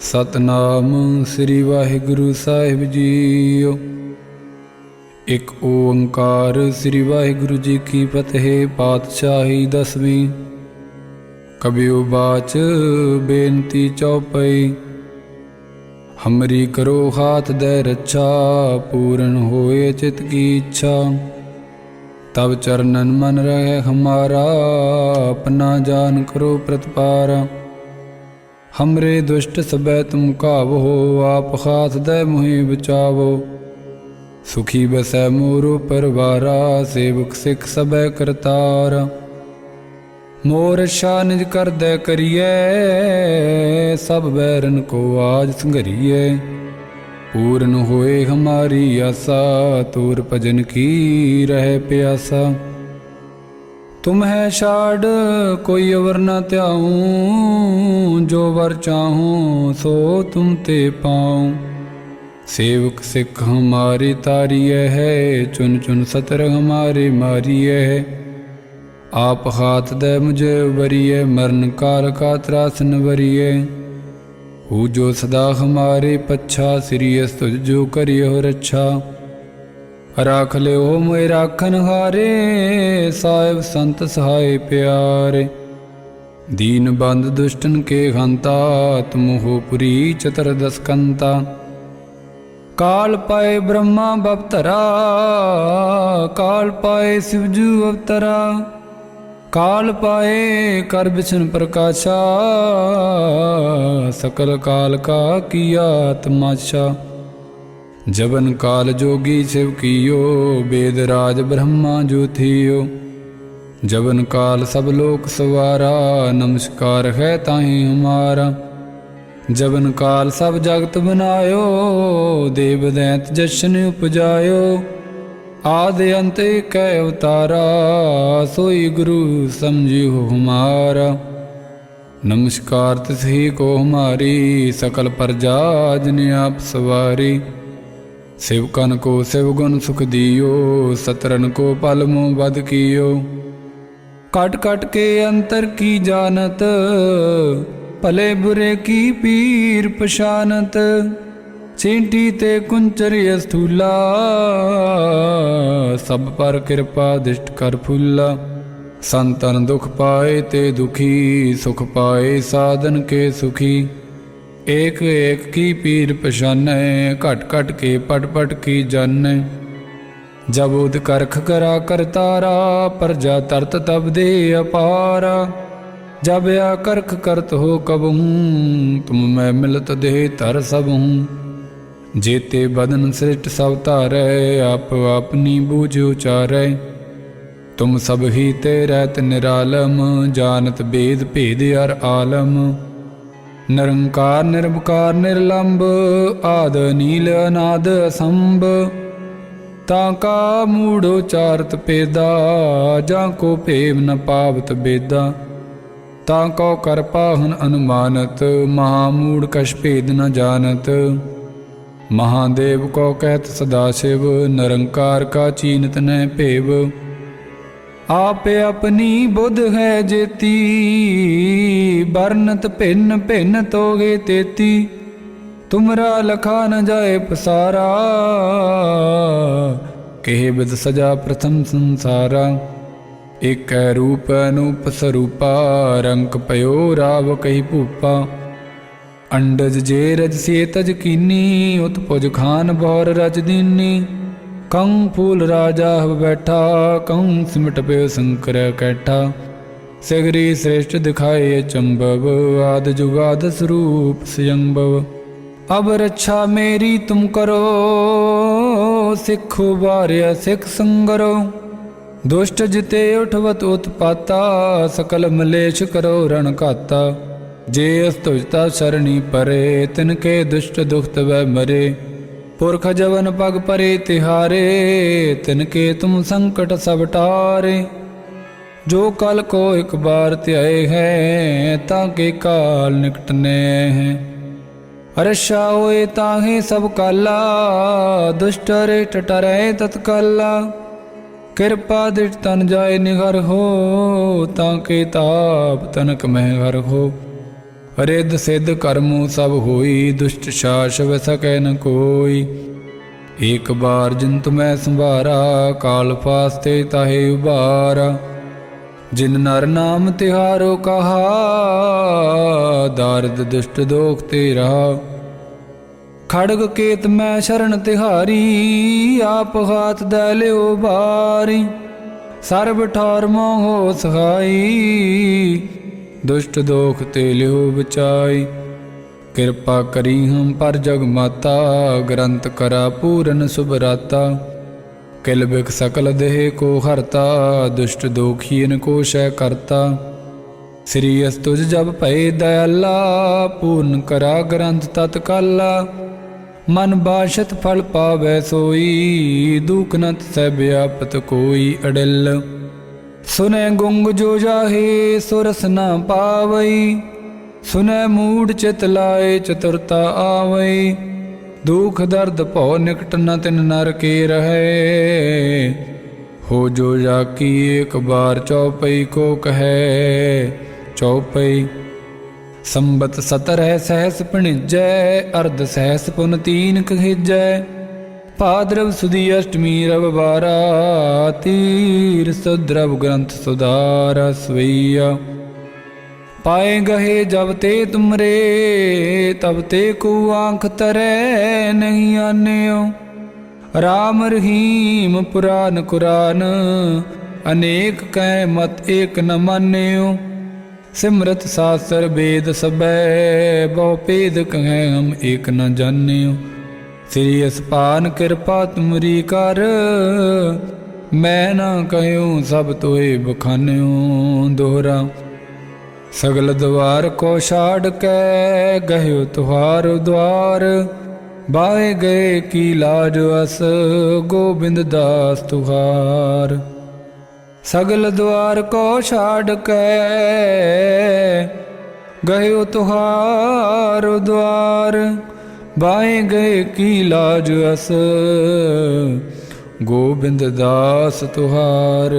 ਸਤਨਾਮ ਸ੍ਰੀ ਵਾਹਿਗੁਰੂ ਸਾਹਿਬ ਜੀਓ। ਇੱਕ ਓੰਕਾਰ ਸ੍ਰੀ ਵਾਹਿਗੁਰੂ ਜੀ ਕੀ ਫਤਿਹ, ਪਾਤਸ਼ਾਹੀ ਦਸਵੀਂ। ਕਬਿਓ ਬਾਚ ਬੇਨਤੀ ਚਉਪਈ ਹਮਰੀ ਕਰੋ ਹਾਥ ਦੇ ਰੱਛਾ, ਪੂਰਨ ਹੋਏ ਚਿਤ ਕੀ ਇੱਛਾ। ਤਬ ਚਰਨਨ ਮਨ ਰਹੇ ਹਮਾਰਾ, ਆਪਣਾ ਜਾਨ ਕਰੋ ਪ੍ਰਤਪਾਰਾ। ਹਮਰੇ ਦੁਸ਼ਟ ਸਬੈ ਤੁਮ ਕਾਵੋ ਆਪ ਖਾਸ ਦੇ ਮੁਹੀ ਬਚਾਵੋ ਸੁਖੀ ਬਸੈ ਮੋਰੋ ਪਰਵਾਰਾ ਸੇਵਕ ਸਿੱਖ ਸਬੈ ਕਰਤਾਰ ਮੋਰ ਸ਼ਾਨਿਜ ਕਰਦੈ ਕਰੀਐ ਸਭ ਬੈਰਨ ਕੋ ਆਜ ਸੰਘਰੀਐ ਪੂਰਨ ਹੋਏ ਹਮਾਰੀ ਆਸਾ ਤੂਰ ਭਜਨ ਕੀ ਰਹਿ ਪਿਆਸਾ ਤੁਮ ਹੈ ਛਾੜ, ਕੋਈ ਅਵਰ ਨਾ ਧਿਆਉ, ਜੋ ਵਰ ਚਾਹੂੰ ਸੋ ਤੁਮ ਤੇ ਪਾਉ। ਸੇਵਕ ਸਿੱਖ ਹਮਾਰੇ ਤਾਰੀਏ ਹੈ, ਚੁਨ ਚੁਨ ਸਤਰ ਹਮਾਰੇ ਮਾਰੀਏ ਹੈ। ਆਪ ਹਾਥ ਦੇ ਮੁਝੇ ਵਰੀਏ ਮਰਨ ਕਾਲ ਕਾ ਤਰਾਸਨ ਵਰੀਏ ਹੂ ਜੋ ਸਦਾ ਹਮਾਰੇ ਪੱਛਾ, ਸ੍ਰੀ ਅਸਤੁਜ ਜੋ ਕਰਿਓ ਰੱਛਾ। ਰਾਖ ਲਿਓ ਮੋਇ ਰਾਖਨ ਹਾਰੇ, ਸਾਹਿਬ ਸੰਤ ਸਹਾਈ ਪਿਆਰੇ। ਦੀਨ ਬੰਦ ਦੁਸ਼ਟਨ ਕੇ ਹੰਤਾ ਤਮੋਹ ਪੁਰੀ ਚਤਰ ਦਸਕੰਤਾ। ਕਾਲ ਪਾਏ ਬ੍ਰਹਮਾ ਬਪਤਰਾ, ਕਾਲ ਪਾਏ ਸਿਵਜੂ ਅਵਤਰਾ। ਕਾਲ ਪਾਏ ਕਰ ਬਿਸ਼ਨ ਪ੍ਰਕਾਸ਼ਾ, ਸਕਲ ਕਾਲ ਕਾ ਕੀਆ ਤਮਾਸ਼ਾ ਜਬਨ ਕਾਲ ਜੋਗੀ ਸਿਵ ਕੀਓ, ਬੇਦ ਰਾਜ ਬ੍ਰਹਮਾ ਜੋਥੀਓ ਜਬਨ ਕਾਲ ਸਭ ਲੋਕ ਸਵਾਰਾ, ਨਮਸਕਾਰ ਹੈ ਤਾਹੀ ਹਮਾਰਾ। ਜਬਨ ਕਾਲ ਸਭ ਜਗਤ ਬਨਾਇਓ, ਦੇਵ ਦੈਂਤ ਜਸ਼ਨ ਉਪਜਾਇਓ। ਆਦ ਅੰਤ ਕੈ ਅਵਤਾਰਾ, ਸੋਈ ਗੁਰੂ ਸਮਝਿਓ ਹਮਾਰਾ। ਨਮਸਕਾਰ ਤਿਸਹੀ ਕੋ ਹਮਾਰੀ, ਸਕਲ ਪ੍ਰਜਾ ਜਨ ਆਪ ਸਵਾਰੀ। ਸਿਵਕਨ ਕੋ ਸਿਵਗੁਣ ਸੁਖ ਦਿਓ, ਸਤਰਨ ਕੋ ਪਲ ਮੋ ਕੀਓ। ਕਟ ਕਟ ਕੇ ਅੰਤਰ ਕੀ ਜਾਣਤ, ਭਲੇ ਬੁਰੇ ਕੀ ਪੀਰ ਪਛਾਨਤ। ਚਿੰਟੀ ਤੇ ਕੁੰਚਰ ਅਸਥੂਲਾ, ਸਭ ਪਰ ਕਿਰਪਾ ਦਿਸ਼ਟ ਕਰ ਫੁੱਲਾ। ਸੰਤਨ ਦੁਖ ਪਾਏ ਤੇ ਦੁਖੀ, ਸੁਖ ਪਾਏ ਸਾਧਨ ਕੇ ਸੁਖੀ। ਏਕ ਏਕ ਕੀ ਪੀਰ ਪਛਾਨੈ ਘਟ ਘਟ ਕੇ ਪਟ ਪਟ ਕੀ ਜਾਣੈ ਜਬ ਉਦ ਕਰਖ ਕਰਾ ਕਰਤਾਰਾ, ਪਰਜਾ ਤਰਤ ਤਬ ਦੇ ਅਪਾਰਾ। ਜਬ ਆ ਕਰਖ ਕਰਤ ਹੋ ਕਬ ਹੂੰ ਤੁਮ ਮੈਂ ਮਿਲਤ ਦੇਹ ਧਰ ਸਭ। ਹੂੰ ਜੇਤੇ ਬਦਨ ਸ੍ਰਿਸ਼ਟ ਸਭ ਧਾਰੈ, ਆਪ ਆਪਨੀ ਬੂਝ ਉਚਾਰੈ। ਤੁਮ ਸਭ ਹੀ ਤੇ ਰਹਿਤ ਨਿਰਾਲਮ, ਜਾਣਤ ਬੇਦ ਭੇਦ ਅਰ ਆਲਮ। ਨਿਰੰਕਾਰ ਨਿਰਭਕਾਰ ਨਿਰਲੰਭ ਆਦ, ਨੀਲ, ਅਨਾਦ, ਅਸੰਭ। ਤਾਂ ਕਾ ਮੂੜ ਉਚਾਰਤ ਪੇਦਾ, ਜਾਂ ਕੋ ਭੇਵ ਨ ਪਾਵਤ ਬੇਦਾ। ਤਾਂ ਕੋ ਕਰ ਪਾਹਨ ਅਨੁਮਾਨਤ, ਮਹਾ ਮੂੜ ਕਛ ਭੇਦ ਨ ਜਾਣਤ। ਮਹਾਦੇਵ ਕੋ ਕਹਿਤ ਸਦਾ ਸ਼ਿਵ, ਨਿਰੰਕਾਰ ਕਾ ਚੀਨਤ ਨੈ ਭੇਵ। ਆਪੇ ਆਪਣੀ ਬੁੱਧ ਹੈ ਜੇਤੀ ਬਰਨਤ ਭਿੰਨ ਭਿੰਨ ਤੋਗੇ ਤੇਤੀ। ਤੁਮਰਾ ਲਖਾ ਨ ਜਾਏ ਪਸਾਰਾ, ਕਿਹ ਬਿਦ ਸਜਾ ਪ੍ਰਥਮ ਸੰਸਾਰਾ। ਇਕ ਰੂਪ ਅਨੂਪ ਸਰੂਪਾ, ਰੰਕ ਭਇਓ ਰਾਵ ਕਹੀ ਭੂਪਾ। ਅੰਡਜ ਜੇ ਰਜ ਸੇ ਤਜ ਕੀਨੀ, ਉਤਪੁਜ ਖਾਨ ਬੌਰ ਰਜ ਦੀਨੀ। ਕੰ ਫੂਲ ਰਾਜਾ ਹਵ ਬੈਠਾ ਕੰ ਸਿਮਟ ਪਿਓ ਸੰਕਰ ਕੈਠਾ। ਸਿਗਰੀ ਸ੍ਰੇਸ਼ਟ ਦਿਖਾਏ ਚੰਬਵ, ਆਦ ਜੁਗਾਦ ਸਰੂਪ ਸਯੰਭਵ ਅਬ ਰੱਛਾ ਮੇਰੀ ਤੁਮ ਕਰੋ, ਸਿੱਖੋ ਬਾਰਿਆ ਸਿੱਖ ਸੰਗਰੋ। ਦੁਸ਼ਟ ਜਿਤੇ ਉਠਵਤ ਉਤਪਾਤਾ, ਸਕਲ ਮਲੇਸ਼ ਕਰੋ ਰਣ ਘਾਤਾ। ਜੇ ਅਸਤੁਜਤਾ ਸਰਣੀ ਪਰੇ, ਤਿਨ ਕੇ ਦੁਸ਼ਟ ਦੁਖਤ ਵੈ ਮਰੇ। ਪੁਰਖ ਜਵਨ ਪਗ ਪਰੇ ਤਿਹਾਰੇ, ਤਿਨ ਕੇ ਤੁਮ ਸੰਕਟ ਸਭ ਟਾਰੇ। ਜੋ ਕਲ ਕੋ ਇੱਕ ਬਾਰ ਧਿਆਏ ਹੈ, ਤਾਂ ਕੇ ਕਾਲ ਨਿਕਟਨੇ ਹੈ। ਅਰਸ਼ਾ ਹੋਏ ਤਾਹੇ ਸਭ ਕਾਲਾ, ਦੁਸ਼ਟ ਰੇ ਟਟਰੇ ਤਤਕਾਲਾ। ਕਿਰਪਾ ਦਿਟ ਤਨ ਜਾਏ ਨਿਗਰ ਹੋ, ਤਾਂ ਕੇ ਤਾਪ ਤਨਕ ਮਹਿ ਹਰ ਹੋ। ਰਿੱਧ ਸਿੱਧ ਕਰਮੂ ਸਭ ਹੋਈ, ਦੁਸ਼ਟ ਸ਼ਾਸਵ ਸਕੈ ਨ ਕੋਈ। ਏਕ ਬਾਰ ਜਿੰਤ ਮੈਂ ਸੰਭਾਰਾ, ਕਾਲ ਫਾਸਤੇ ਤਾਹੇ ਉਬਾਰਾ ਜਿਨ ਨਰ ਨਾਮ ਤਿਹਾਰੋ ਕਹਾ, ਦਾਰਦ ਦੁਸ਼ਟ ਦੋਖ ਤੇ ਰਹਾ ਖੜਗ ਕੇਤ ਮੈਂ ਸ਼ਰਨ ਤਿਹਾਰੀ, ਆਪ ਹਾਥ ਦੈ ਲਿਓ ਬਾਰੀ। ਸਰਬ ਠਾਰ ਮੋਹ ਸਹਾਈ ਦੁਸ਼ਟ ਦੋਖ ਤੇ ਲਿਓ ਬਚਾਈ। ਕਿਰਪਾ ਕਰੀ ਹਮ ਪਰ ਜਗ ਮਾਤਾ, ਗ੍ਰੰਥ ਕਰਾ ਪੂਰਨ ਸੁਭਰਾਤਾ ਕਿਲ ਬਿਕ ਸਕਲ ਦੇਹ ਕੋ ਹਰਤਾ, ਦੁਸ਼ਟ ਦੋਖੀਨ ਕੋ ਸ਼ੈ ਕਰਤਾ। ਸ੍ਰੀ ਅਸ ਤੁਜ ਜਬ ਭਏ ਦਇਆਲਾ, ਪੂਰਨ ਕਰਾ ਗ੍ਰੰਥ ਤਤ ਕਾਲਾ। ਮਨ ਬਾਸ਼ਤ ਫਲ ਪਾਵੈ ਸੋਈ, ਦੁਖ ਨਤ ਸੈ ਬਿਆਪਤ ਕੋਈ ਅੜਿਲ। ਸੁਨੈ ਗੁੰਗ ਜੋ ਜਾਹੇ, ਸੁਰਸ ਨਾ ਪਾਵਈ। ਸੁਨੈ ਮੂੜ ਚਿਤ ਲਾਏ, ਚਤੁਰਤਾ ਆਵਈ। ਦੁਖ ਦਰਦ ਭਉ ਨਿਕਟ ਨ ਤਿਨ ਨਰ ਕੇ ਰਹੇ। ਹੋ ਜੋ ਜਾ ਕੀ ਇੱਕ ਬਾਰ ਚਉਪਈ ਕੋ ਕਹੈ। ਚਉਪਈ ਸੰਬਤ ਸਤਰਹਿ ਸਹਿਸ ਪਣਿਜੈ ਅਰਧ ਸਹਿਸ ਪੁਨ ਤੀਨ ਕਹਿਜੈ। ਭਾਦਰਵ ਸੁਦੀ ਅਸ਼ਟਮੀ ਰਵ ਬਾਰਾ ਤੀਰ ਸੁਦਰਵ ਗ੍ਰੰਥ ਸੁਧਾਰ ਸਵਈਆ ਪਾਏ ਗਹੇ ਜਬ ਤੇ ਤੁਮਰੇ ਤਬ ਤੇ ਕੋ ਆਂਖ ਤਰੈ ਨਹੀਂ ਆਨਿਓ ਰਾਮ ਰਹੀਮ ਪੁਰਾਨ ਕੁਰਾਨ ਅਨੇਕ ਕਹਿ ਮਤ ਏਕ ਨ ਮਾਨਿਓ ਸਿਮਰਤ ਸਾਸਰ ਵੇਦ ਸਬੈ ਬਹੁ ਭੇਦ ਕਹੈ ਹਮ ਏਕ ਨ ਜਾਣਿਓ ਸ੍ਰੀ ਅਸਪਾਨ ਕਿਰਪਾ ਤੁਮਰੀ ਕਰ। ਮੈਂ ਨਾ ਕਹਿਉ ਸਭ ਤੋਏ ਬਖਾਨਿਓ ਦੋਹਰਾ। ਸਗਲ ਦਵਾਰ ਕੋ ਛਾੜ ਕੇ ਗਹਿਓ ਤੁਹਾਰ ਦਵਾਰ ਬਾਏ ਗਏ ਕੀ ਲਾਜ ਅਸ, ਗੋਬਿੰਦ ਦਾਸ ਤੁਹਾਰ। ਸਗਲ ਦਵਾਰ ਕੋ ਛਾੜ ਕੇ ਗਇਓ ਤੁਹਾਰ ਦਵਾਰ ਬਾਏ ਗਏ ਕੀ ਲਾਜ ਅਸ? ਗੋਬਿੰਦ ਦਾਸ ਤੁਹਾਰ।